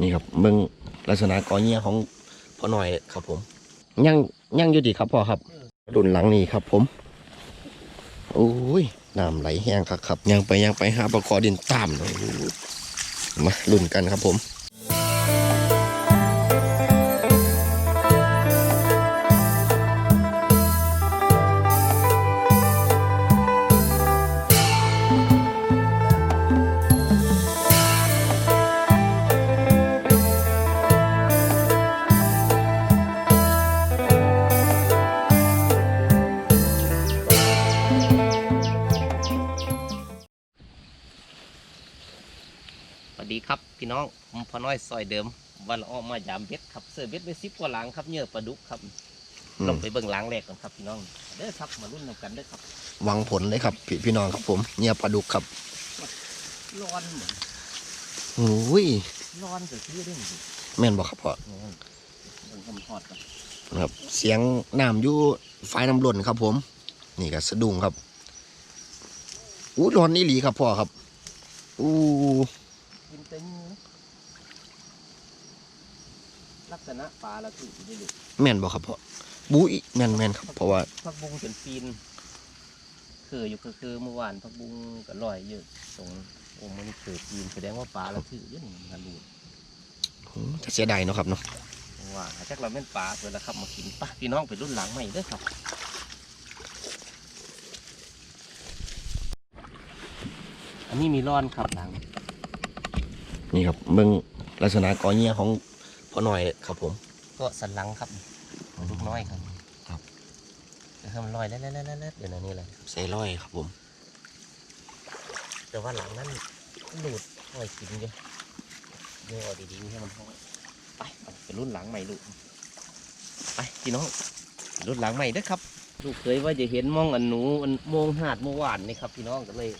นี่ครับเบื้องลักษณะกอเงียของพ่อหน่อยครับผมยังยังอยู่ดีครับพ่อครับรุนหลังนี่ครับผมโอ้ยน้ำไหลแห้งครับครับยังไปยังไปหาปลาคอดินตามเลยมารุ่นกันครับผม องผมพอน้อยซอยเดิม วันออกมายามเบ็ดครับเสิร์ฟเบ็ดไปซิบกว่าหลังครับเหยื่อปลาดุกครับอืมลงไปเบิ่งหลังแรกกันครับพี่น้องเด้อครับมารุ่นนำกันเด้อครับหวังผลเลยครับพี่พี่น้องครับผมเนี่ยปลาดุกครับร้อนเหมือนโอ้ยร้อนจะชื่อเรื่องสิแม่นบอกครับพ่อเบิ่งทำทอดกันครับ เสียงน้ำอยู่ไฟน้ำล้นครับผม นี่ก็สะดุ้งครับอู้ร้อนนี่หลีครับพ่อครับอู้กินเต็มมือ ลักษณะปลาละถือได้เลยแม่นบอกครับพ่อบุ้ยแม่นแม่นครับเพราะว่าพักบุ้งเป็นปีนคืออยู่คือคือเมื่อวานพักบุ้งก็ลอยเยอะตรงโอ้มันเกิดปีนแสดงว่าปลาละถือเยอะมันกันดูอืมจะเสียดายเนาะครับเนาะว่าจักเราเป็นปลาเพื่อนละครับมากินปะพี่น้องเป็นรุ่นหลังใหม่เด้อครับอันนี้มีร้อนครับหลัง นี่ครับเบิ่งลักษณะกอเงียของพ่ อหน่อยครับผม ก็สันหลังครับลูกน้อยครับครับเดี๋ยวให้มันลอยแล้วแล้วแล้วแล้วเดี๋ยวนะนี่เลยใส่ร้อยครับผม แต่ว่าหลังนั้นหลุดห้อยกินเยอะเยอะเอาดีๆให้มันห้อยไปเอาเป็นรุ่นหลังใหม่ลูกไปพี่น้องรุ่นหลังใหม่เด้อครับลูกเคยว่าจะเห็นมองอันหนูอันโมงหาดเมื่อวานนี่ครับ พี่น้องก็เลย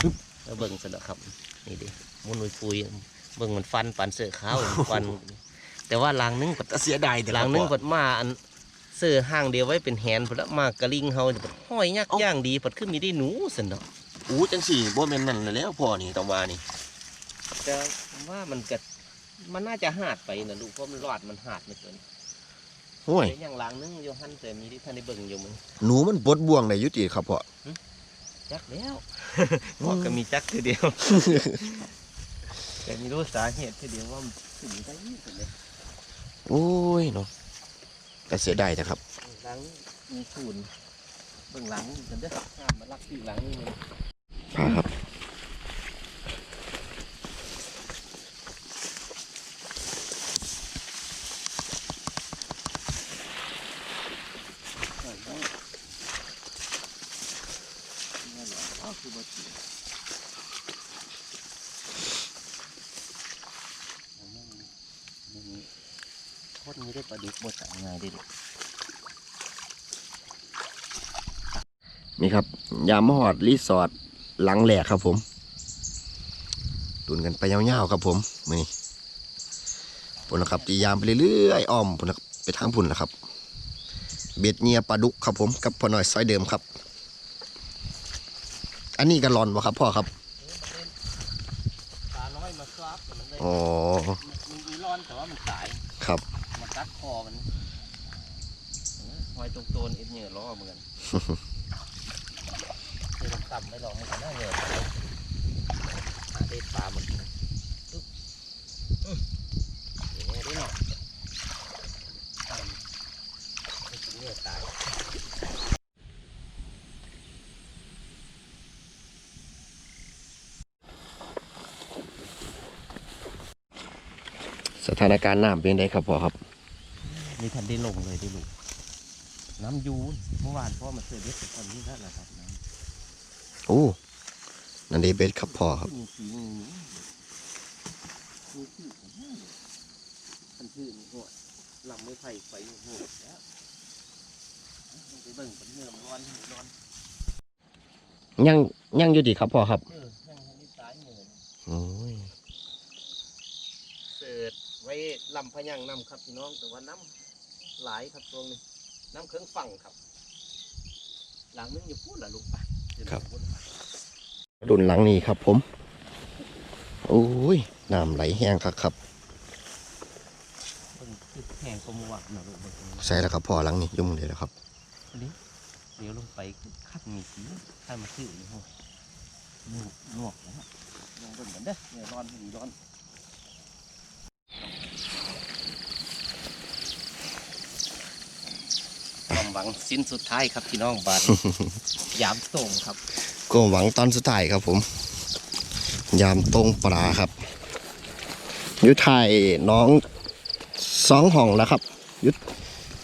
ปึ๊บแล้วเบิ่งซะแล้วครับ นี่ดิมุนอุยฟุยเบิ่งมันฟันปันเสือขาวฟัน แต่ว่าหลังนึงปัดจะเสียดายแต่หลังนึงปัดมาอันเสื้อห้างเดียวไว้เป็นแฮนด์ปัดมากระลิงเฮาปัดห้อยยักย่างดีปัดขึ้นมีได้หนูสันเนาะอู้จังสี่บ่แม่นนั่นแล้วพ่อนี่ตะวานี่แต่ผมว่ามันก็มันน่าจะหาดไปนะลูกเพราะมันรอดมันหาดไม่เกินโอ้ยแต่อย่างหลังนึงโยฮันแต่มีที่ท่านได้เบิ่งอยู่มึงหนูมันปลดบ่วงได้อยุติครับพ่อจักแล้วพ่อก็มีจักทีเดียวแต่ไม่รู้สาเหตุทีเดียวว่ามันถึงได้ยี่สิบเลย โอ้ยเนาะแต่เสียดายแต่ครับหลังมีศูนย์เบื้องหลังกันเด้อห้ามมาลักที่หลังนี่มันพาครับ เออได้นี่แหละอ๋อคือบ่จริงอันนั้นมันมีโทษนี้ได้ประดิษฐ์บ่ต่างไงได้ดินี่ครับ ยามมหอดรีสอร์ทหลังแหลกครับผมดุนกันไปยาวๆครับผมมือนี้พุ่นนะครับตียามไปเรื่อยๆอ้อมพุ่นนะครับไปทางพุ่นนะครับ เบ็ดเงียปลาดุกครับผมกับพ่อหน่อยซอยเดิมครับ อันนี้ก็รอนวะครับพ่อครับปลาน้อยมาคราบมันเลยอ๋อ มันมีร้อนแต่ว่ามันตาย ครับ มากัดคอมันเออหอยตรงโต นเอ็ดเหยื่อล้อเหมือนกันคือต่ำๆไม่ลองมันก็น่าเหนื่อยหาได้ปลามันกินอึ๊บอื้ออย่างนี้ได้หน่อยต่ำไม่กินเหนื่อยตายสถานการณ์น้ำเป็นไงครับพ่อครับมีทันได้ลงเลยได้ลูก น้ำยูนเมื่อวานเพราะว่ามันเสือเบ็ดตอนนี้แล้วนะครับน้ำโอ้นันเดเบ็ดครับพ่อครับมีสีงูมีสีของห้าเลยทันชื่อนี่หัวลำไม่ไผ่ไฟหัวแล้วเอาไปเบิ่งเป็นเนื้อมันร้อนมันร้อนยังยังอยู่ดีครับพ่อครับเออยังทันได้ตายเหนื่อยโอ้ยเสิร์ชไว้ลำพะยังน้ำครับพี่น้องแต่ว่าน้ำหลายครับตรงนี้ น้ำเครื่องฝั่งครับ หลังนึงอยู่พูดละลูกไปเดี๋ยวพูดรุ่นหลังนี้ครับผม โอ้ยน้ำไหลแห้งครับครับแห้งก็มัวหน่อยลูกเบิ่งตรงนี้ใส่แล้วครับพ่อหลังนี่ยุ่งเลยแล้วครับเดี๋ยวลงไปคัดมีสีข้ามาซื้อนี่โหนวกนวกนะฮะลองเบิ่งกันเด้อเนี่ยร้อนดีร้อนความ หวังสิ้นสุดท้ายครับพี่น้องบานยามส่งครับก็หวังตอนสุดท้ายครับผม ยามตรงปลาครับอยุทายน้องสองห้องแล้วครับอยุด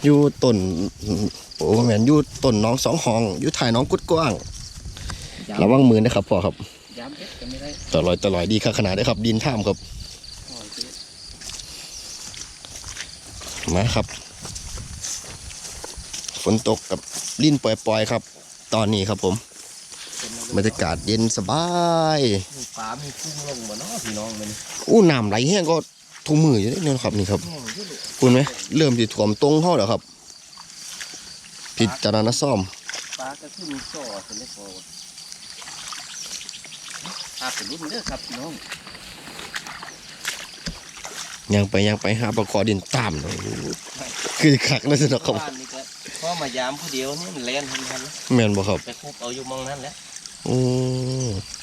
อยู่ต้นโอ้แมนอยู่ต้นน้องสองห้องอยุทายน้องกุดกว้างยามระวังมือนะครับพ่อครับยามเด็ดก็ไม่ได้ตลอยตลอยดีครับขนาดได้ครับ ดินท่ามครับหอยเด็ดมาครับฝ นตกกับลิ้นปล่อยๆครับ ตอนนี้ครับผมเป็นบรรยากาศเย็นสบายมีปลามีกุ้งลงมาเนาะพี่น้องมันอู้น้ำไหลแห้งก็ทุ่มมืออยู่นี่นะครับนี่ครับแห้งเยอะเลยคุณไหมเริ่มที่ถ่วมตรงเข้าแล้วครับพิจารณาซ่อมปลาก็ขึ้นจ่อเป็นได้พอถ้าเป็นรุ่นเด้อครับพี่น้องยังไปยังไปหาประกอดินตามเลยคือขักนั่นสินะครับ บ้านนี่ก็พอมายามผู้เดียวนี่มันแล่นทันทันแล้วแม่นบ่ครับไปคุบเอาอยู่มองนั้นแหละโอ้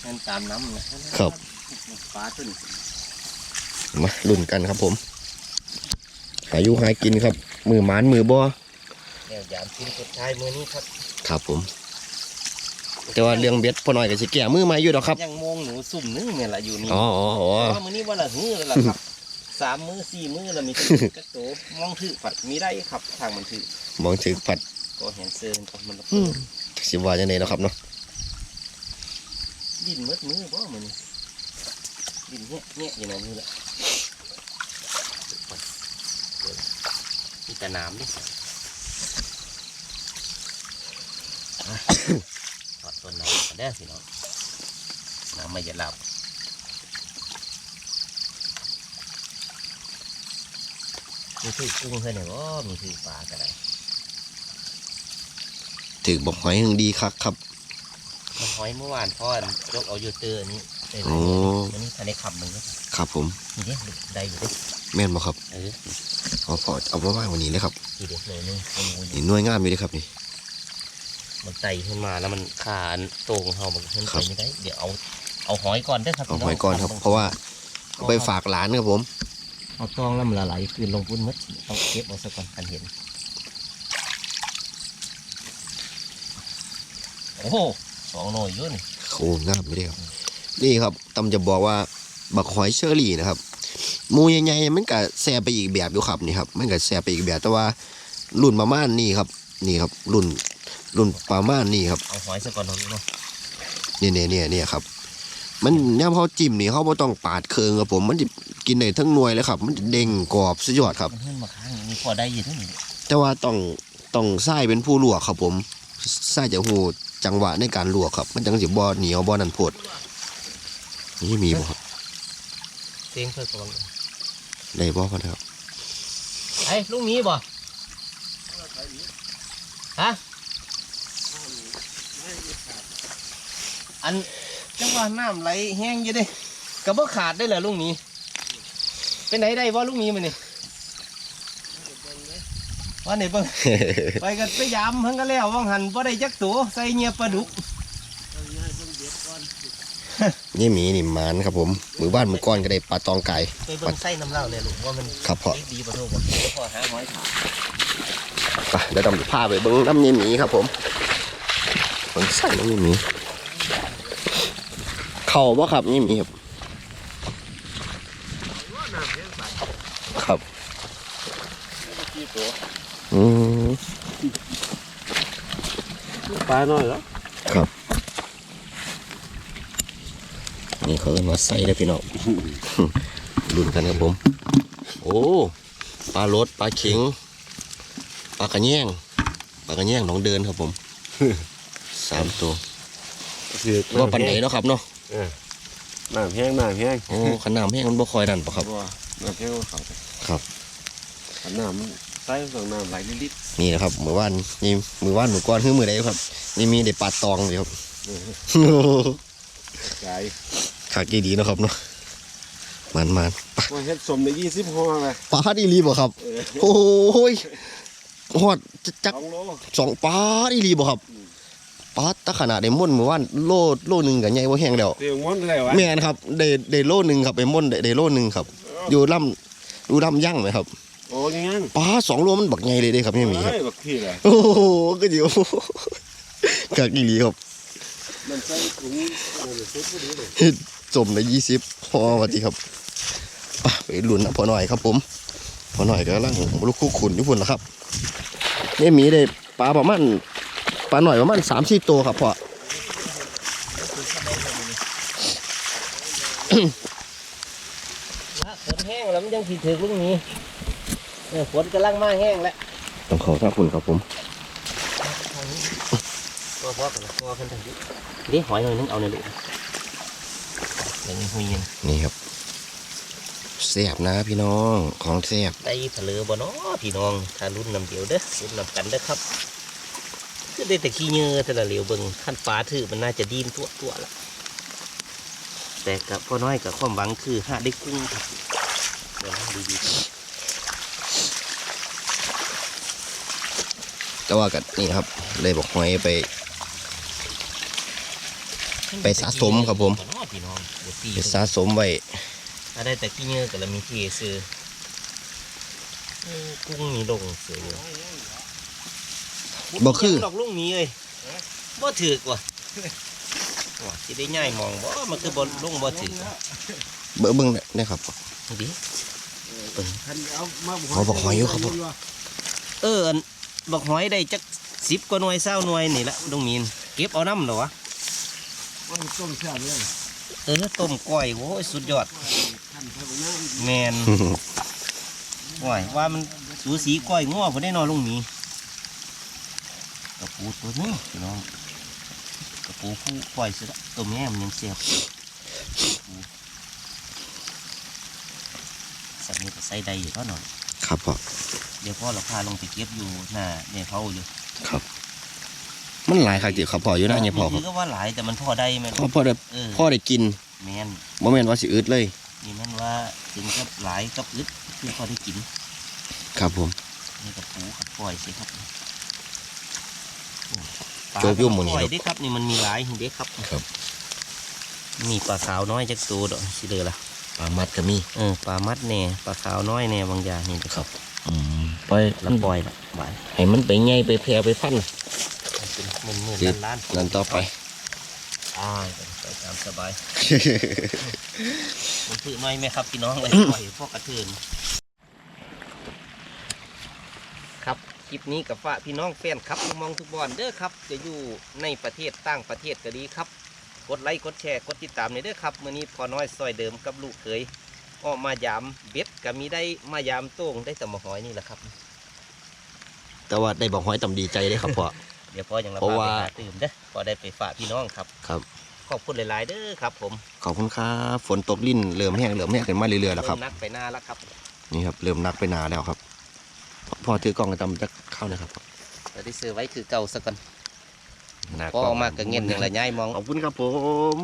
แล่นตามน้ำนะครับปลาขึ้นมาลุ่นกันครับผม หาอยู่หากินครับ มือหมานมือบ่แนวยามกินสุดท้ายมือนี้ครับ ครับผม แต่ว่าเรื่องเบ็ดพอหน่อยก็สิแก้มือมาอยู่ดอกครับ ยังมองหนูสุ่มนึงเนี่ยแหละอยู่นี่ อ๋ออ๋ออ๋อเพราะว่ามือนี้วันละหื้อแล้วล่ะครับ สามมือสี่มือแล้วมีกระโตมองถือฝัดมีได้ครับทางมันถือมองถึงผัดก็เห็นเซินก็มันอืมสิว่าจังไดเนาะครับเนาะดินมืดมือเพราะมันดินเนี้ยเนี้ยอยู่ในนี้แหละมีแต่น้ำดิถอดต้นน้ำกันได้อสิน้องน้ำไม่จะหลับ มีถือกุ้งเพื่อนเนี่ยว่ามีถือปลาก็ได้ถือบอกหอยหึงดีคักครับมันหอยเมื่อวานพ่อนยกเอาอยู่เตอร์อันนี้ได้ไหมโอ้อันนี้ทันได้ขับมึงก็ครับผมนี่ดิได้อยู่ดิแม่นบ่ครับเออเอาพอเอามาว่างวันนี้เลยครับทีเดียวเลยนึงมันงูอยู่นี่หน่วยงามอยู่เลยครับนี่ มันไต่ขึ้นมาแล้วมันขาอันโต่งเฮามันขึ้นครัไปบไม่ได้ เดี๋ยวเอาเอาหอยก่อนเด้อครับเอาหอยก่อนครับ เพราะว่าเอาไปฝากหลานครับผม เอาตองแล้วมันละลายคืนลงพุ่นมัดต้องเก็บเอาซะก่อนกันเห็น โอ้โหสองหน่อยอยุ่นโอ้งามไม่ได้ครับ นี่ครับตำจะบอกว่าบักหอยเชอรี่นะครับหมูใหญ่ๆมันก็แซ่บไปอีกแบบอยู่ครับนี่ครับ มันก็แซ่บไปอีกแบบแต่ว่ารุ่นประมาณนี้ครับ นี่ครับ รุ่นรุ่นประมาณนี้ครับเอาหอยซะก่อนเนาะลูกเนาะเนี่ยเนี่ยเนี่ยเนี่ยครับ มันย่ำเขาจิ้มนี่เขาไม่ต้องปาดเคืองครับผม มันจะกินได้ทั้งหน่วยเลยครับ มันจะเด้งกรอบสุดยอดครับ มันขึ้นมาข้างนี้พอได้อยินนี่แต่ว่าต้องต้องไส้เป็นผู้ลวกครับผมไส้จะหูจังหวะในการลวกครับ มันจังสิบ่เหนียวบ่นันโพดนี่มีบ่ครับเสียงเพิ่นกำลังได้บ่พ่อนะครับ ไอ้ลูกหมีบ่ฮะอัน จังหวะน้ำไหลแห้งอยู่เด้กระบ่ขาดได้เหรอลูกหมีเป็นไหนได้บ่ลูกหมีมันนี่ว่าไหนเบิ่งไปกันไปยามเพิ่นก็แล้วว่างหันบ่ได้จักตัวใส่เงียบปลาดุกนี่หมีนี่หมานครับผมมือบ้านมือก้อนก็ได้ปลาตองไก่ไปเบิ่งไส้น้ำเหล้าเนี่ยลูกว่ามันครับพ่อดีบ่โทษบ่เดี๋ยวพ่อหาหอยถามไปเดี๋ยวต้องพาไปเบิ้งน้ำนี่หมีครับผมมันใส่น้ำนี่หมี เข่าบ่ครับนี่หมีครับครับอืมปลาน้อยแล้วครับ นี่เขาเรียกว่าไส้เลยพี่น้องรุ่นกันครับผม โอ้ปลารสปลาเข็งปลากระแยงปลากระแยงหนองเดินครับผมสามตัวสือว่าปันไหนเนาะครับเนาะ น้ำแห้งน้ำแห้งโอ้ขนาดแห้งมันบ่คอยดันปะครับ ว่าน้ำแห้งก็เขาครับขันน้ำมันใส่ส่งน้ำไหลลิตรนี่นะครับมือว่านนี่มือว่านมือก้อนคือมือใดครับ นี่มีเด็ปลาตองเลยครับกายขากีดีเนาะครับเนาะมันมันว่าเฮ็ดสมในยี่สิบห่อเลยปลาดีรีบ่ครับ โอ้ยหอดจะจักสองโลสองปลาดีรีบ่ครับ ปลาตะขนาดได้ม่นเมื่อวานโลโลหนึงก็ใหญ่บ่แห้งแล้วเตียงม้วนอะไรวะแม่นครับได้ได้โลหนึงครับไปม่นได้ได้โลหนึงครับ อยู่ลำดูลำยั่งไหมครับโอ้ยังงั้นปลาสองโลมันบักใหญ่เลยเด้ครับพี่หมีครับเฮ้ยบักพี่เลยโอ้โหก็อยู่กากอีหลีครับมันใส่ถุงเออซุปพอดีเลยจมในยี่สิบพอสวัสดีครับไปไปลุ้นนะพอหน่อยครับผมพอหน่อยก็ลังลูกคู่ขุนญี่ปุ่นนะครับนี่มีได้ปลาประมาณป ลาหน่อยประมาณสามสี่ตัวครับพ่อฝนแห้งแล้วมันยังสิถึงลุงนี้ฝนกำลังมาแห้งแล้วต้องขอท่าคุณครับผมตัวพ่อกันตัวขึ้นทางนี้นี่หอยหน่อยนึงเอาในลูกเลยนี้หุยยังนี่ครับแซ่บนะพี่น้องของแซ่บได้เผลอบ่เนาะพี่น้องถ้ารุ่นนำเดียวเด้อรุ่นนำกันเด้อครับ ก็ได้แต่ขี้เหงื่อแต่ละเหลียวเบิ่งขั้นฟ้าถือมันน่าจะดีนตัวตัวละแต่กับพ่อน้อยกับความหวังคือหาได้กุ้งครับเดี๋ยวนะดีๆครับแต่ว่ากับนี่ครับ เลยบอกหอยไป ไปสะสมครับผมบ่เนาะพี่น้องเดี๋ยวตีไปสะสมไว้ถ้าได้แต่ขี้เหงื่อก็แล้วมีที่ซื้อเออกุ้งมีลงเสืออยู่ บ่คือดอกลุงมีเอ้ยบ่ถือกว่ะว่าสิได้ง่ายมองบ่มันคือบ่ลุงบ่ถือกว่ะเบิ่งเบิ่งได้ครับดิท่านเอามาเขาบอกหอยอยู่ครับผมเอออันบอกหอยได้จักสิบกว่าหน่วยเศร้าหน่วยนี่ละลุงมีนเก็บเอาน้ำเหรอวะว่าต้มแซ่บเลยเออต้มก้อยโอ้ยสุดยอดท่านใส่บุญน้แมนว่ายว่ามันสูสีก้อยง้อพอได้นอนลุงมี กระปูตัวนึงพี่น้องกระปูผู้ก้อยสุดละตัวแม่มันยังเสียบสัตว์นี้ก็ใส่ใดอยู่เท่าหน่อยครับพ่อเดี๋ยวพ่อเราพาลงไปเก็บอยู่หน้าเนี่ยเขาอยู่มันหลายครับจิครับพ่ออยู่นะเนี่ยพ่อคคืรับอก็ว่าหลายแต่มันพ่อได้ไหมพ่อพ่อได้เออพ่อได้กินแมนบ่แม่นว่าสิอึดเลยนี่มันว่าถึงกับหลายกับอึดคือพอได้กิน ครับผมนี่กับปูกับปล่อยสิครับ โจกยุ่มหมดนี่ปล่คอรัยบเด้ครับนี่มันมีหลายเด้ครับ ครับ มีปลาขาวน้อยจักตัวดอกสิเดือละปลามัดก็มีเออปลามัดแน่ปลาขาวน้อยแน่บางอย่างนี่นะครับอืมปล่อยแล้วปล่อยละบายให้มันไปไงไปแพร่ไปพันเป็นหมื่นหมื่นสิล้านล้านนั่นต่อไปอ่าไปตามสบายมันถือไม่ไหมครับพี่น้องเลยปล่อยพวกกระเทือนครับค ลิปนี้กับฝากพี่น้องแฟนครับมองทุกบอลเด้อครับ จะอยู่ในประเทศต่างประเทศก็ดีครับ กดไลค์กดแชร์กดติดตามในเด้อครับมื้อนี้พอน้อยซอยเดิมกับลูกเคยออกมายามเบ็ดก็มีได้มายามโต้งได้แต่มาหอยนี่แหละครับ แต่ว่าได้บอกหอยตำดีใจได้ครับพ่อ เดี๋ยวพอยังระเพราะบาว่า ไปหาตื่นเด้อพอได้ไปฝากพี่น้องครับ ครับ ขอบคุณหลาย ๆ เด้อครับ ผมขอบคุณครับฝนตกลิ้นเริ่มแห้งเริ่มแห้งขึ้นมาเรื่อยๆแล้วครับ เมนักไปหน้าแล้วครับ นี่ครับเริ่มนักไปหนาแล้วครับ พ่อถือกล้องกระตำจะเข้านะครับเราได้ซื้อไว้คือเก่าสักก่อนหน้พอออกมาก็เงี้ยอย่างละย่ายมองขอบคุณครับผม